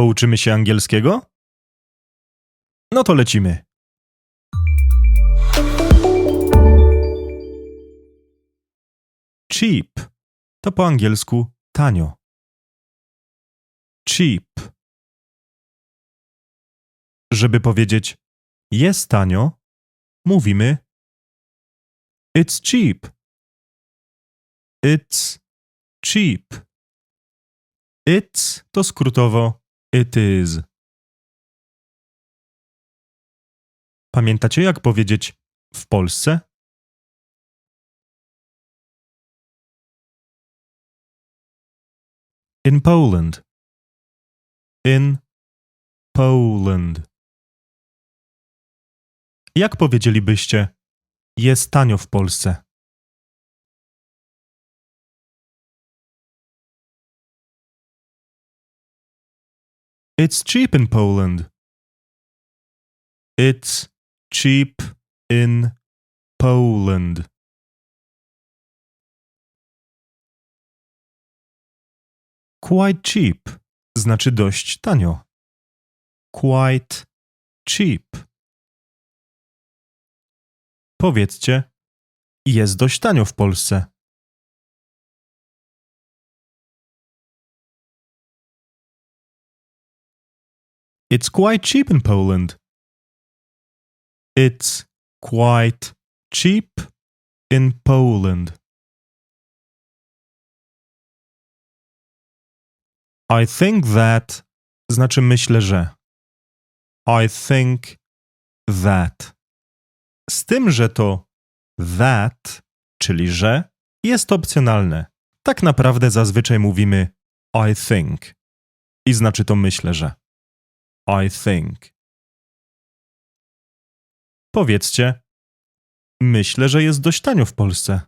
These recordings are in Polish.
Pouczymy się angielskiego? No to lecimy. Cheap to po angielsku tanio. Cheap. Żeby powiedzieć jest tanio, mówimy It's cheap. It's cheap. It's to skrótowo it is. Pamiętacie, jak powiedzieć w Polsce? In Poland. In Poland. Jak powiedzielibyście jest tanio w Polsce? It's cheap in Poland. It's cheap in Poland. Quite cheap znaczy dość tanio. Quite cheap. Powiedzcie, jest dość tanio w Polsce. It's quite cheap in Poland. It's quite cheap in Poland. I think that znaczy myślę, że. I think that. Z tym, że to that, czyli że, jest opcjonalne. Tak naprawdę zazwyczaj mówimy I think. I znaczy to myślę, że. I think. Powiedzcie, myślę, że jest dość tanio w Polsce.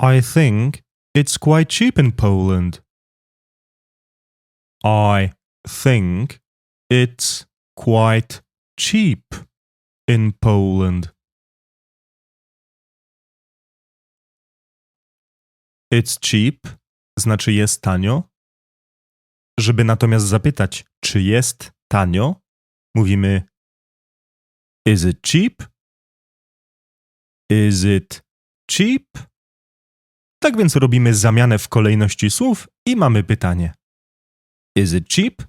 I think it's quite cheap in Poland. I think it's quite cheap in Poland. It's cheap znaczy jest tanio. Żeby natomiast zapytać, czy jest tanio, mówimy Is it cheap? Is it cheap? Tak więc robimy zamianę w kolejności słów i mamy pytanie. Is it cheap?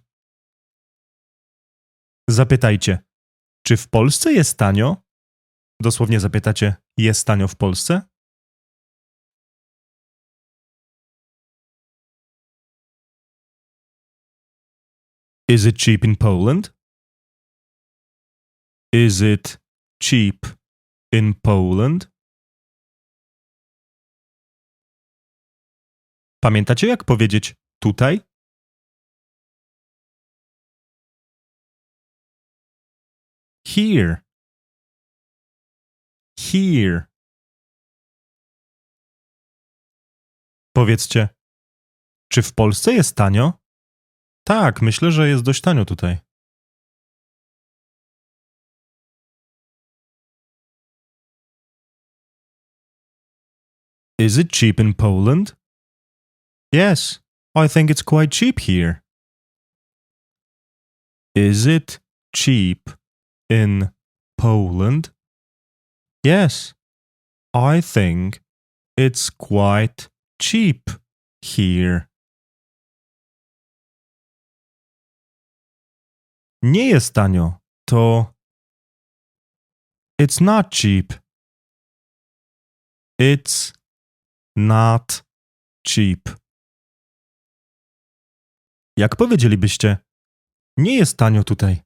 Zapytajcie, czy w Polsce jest tanio? Dosłownie zapytacie, jest tanio w Polsce? Is it cheap in Poland? Is it cheap in Poland? Pamiętacie, jak powiedzieć tutaj? Here. Here. Powiedzcie, czy w Polsce jest tanio? Tak, myślę, że jest dość tanio tutaj. Is it cheap in Poland? Yes, I think it's quite cheap here. Is it cheap in Poland? Yes, I think it's quite cheap here. Nie jest tanio. To. It's not cheap. It's not cheap. Jak powiedzielibyście, nie jest tanio tutaj.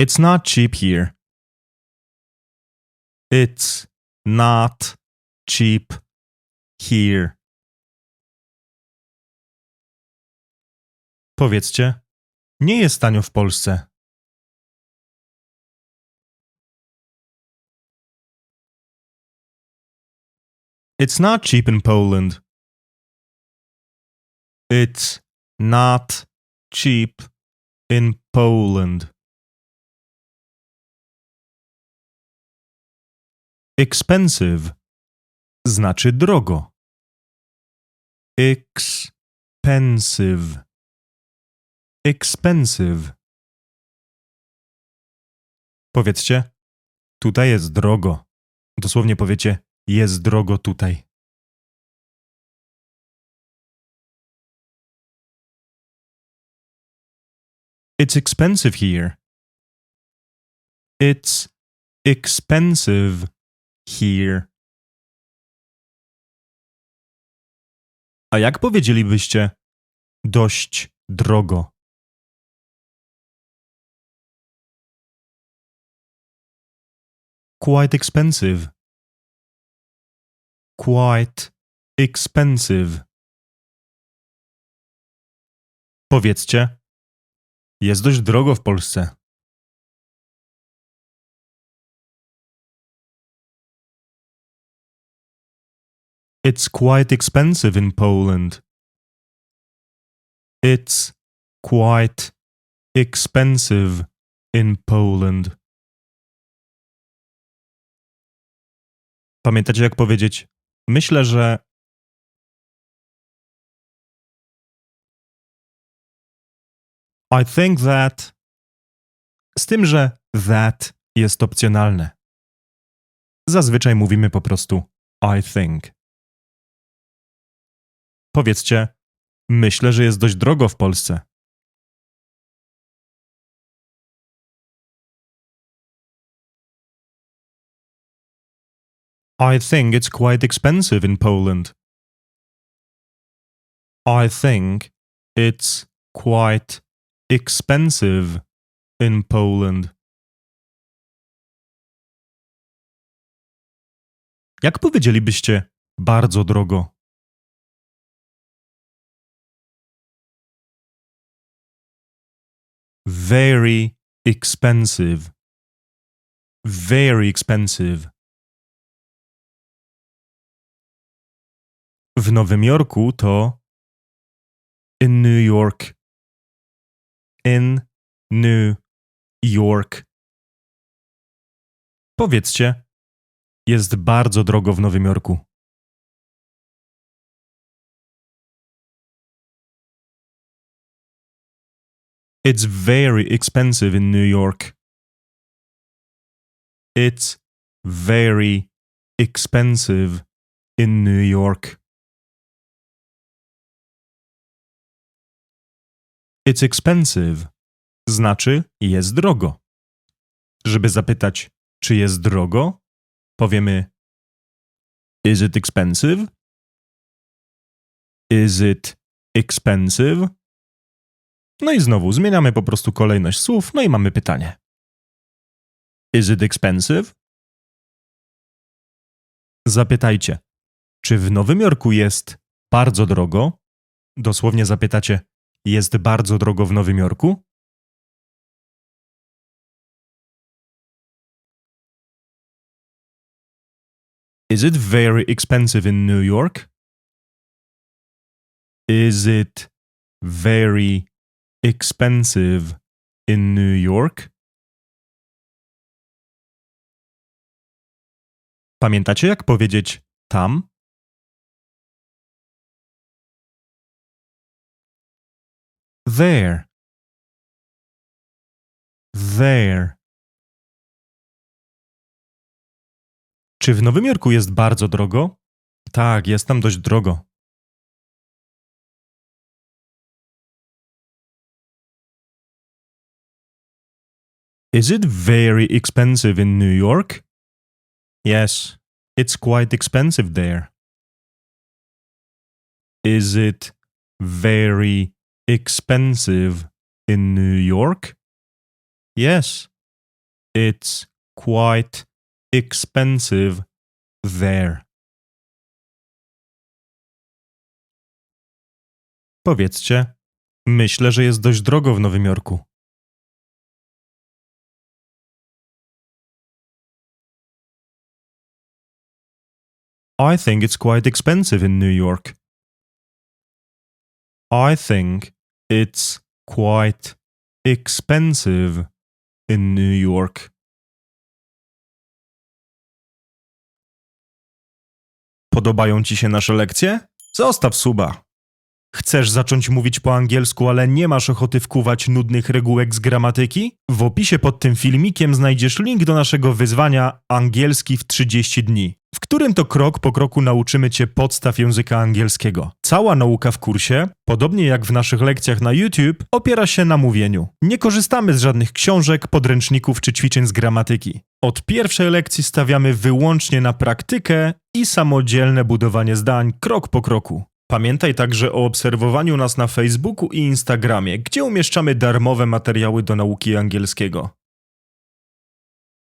It's not cheap here. It's not cheap here. Powiedzcie, nie jest tanio w Polsce. It's not cheap in Poland. It's not cheap in Poland. expensive znaczy drogo. Expensive. Expensive. Powiedzcie, tutaj jest drogo. Dosłownie powiecie, jest drogo tutaj. It's expensive here. It's expensive here. A jak powiedzielibyście dość drogo? Quite expensive. Quite expensive. Powiedzcie, jest dość drogo w Polsce. It's quite expensive in Poland. It's quite expensive in Poland. Pamiętacie, jak powiedzieć? Myślę, że. I think that. Z tym, że that jest opcjonalne. Zazwyczaj mówimy po prostu I think. Powiedzcie, myślę, że jest dość drogo w Polsce. I think it's quite expensive in Poland. I think it's quite expensive in Poland. Jak powiedzielibyście bardzo drogo? Very expensive. Very expensive. W Nowym Jorku to in New York. In New York. Powiedzcie, jest bardzo drogo w Nowym Jorku. It's very expensive in New York. It's very expensive in New York. It's expensive znaczy jest drogo. Żeby zapytać, czy jest drogo, powiemy Is it expensive? Is it expensive? No i znowu zmieniamy po prostu kolejność słów, no i mamy pytanie. Is it expensive? Zapytajcie, czy w Nowym Jorku jest bardzo drogo? Dosłownie zapytacie, jest bardzo drogo w Nowym Jorku? Is it very expensive in New York? Is it very expensive in New York? Pamiętacie, jak powiedzieć tam? There. There. Czy w Nowym Jorku jest bardzo drogo? Tak, jest tam dość drogo. Is it very expensive in New York? Yes, it's quite expensive there. Is it very expensive in New York? Yes, it's quite expensive there. Powiedzcie, myślę, że jest dość drogo w Nowym Jorku. I think it's quite expensive in New York. I think it's quite expensive in New York. Podobają Ci się nasze lekcje? Zostaw suba. Chcesz zacząć mówić po angielsku, ale nie masz ochoty wkuwać nudnych regułek z gramatyki? W opisie pod tym filmikiem znajdziesz link do naszego wyzwania Angielski w 30 dni, w którym to krok po kroku nauczymy Cię podstaw języka angielskiego. Cała nauka w kursie, podobnie jak w naszych lekcjach na YouTube, opiera się na mówieniu. Nie korzystamy z żadnych książek, podręczników czy ćwiczeń z gramatyki. Od pierwszej lekcji stawiamy wyłącznie na praktykę i samodzielne budowanie zdań krok po kroku. Pamiętaj także o obserwowaniu nas na Facebooku i Instagramie, gdzie umieszczamy darmowe materiały do nauki angielskiego.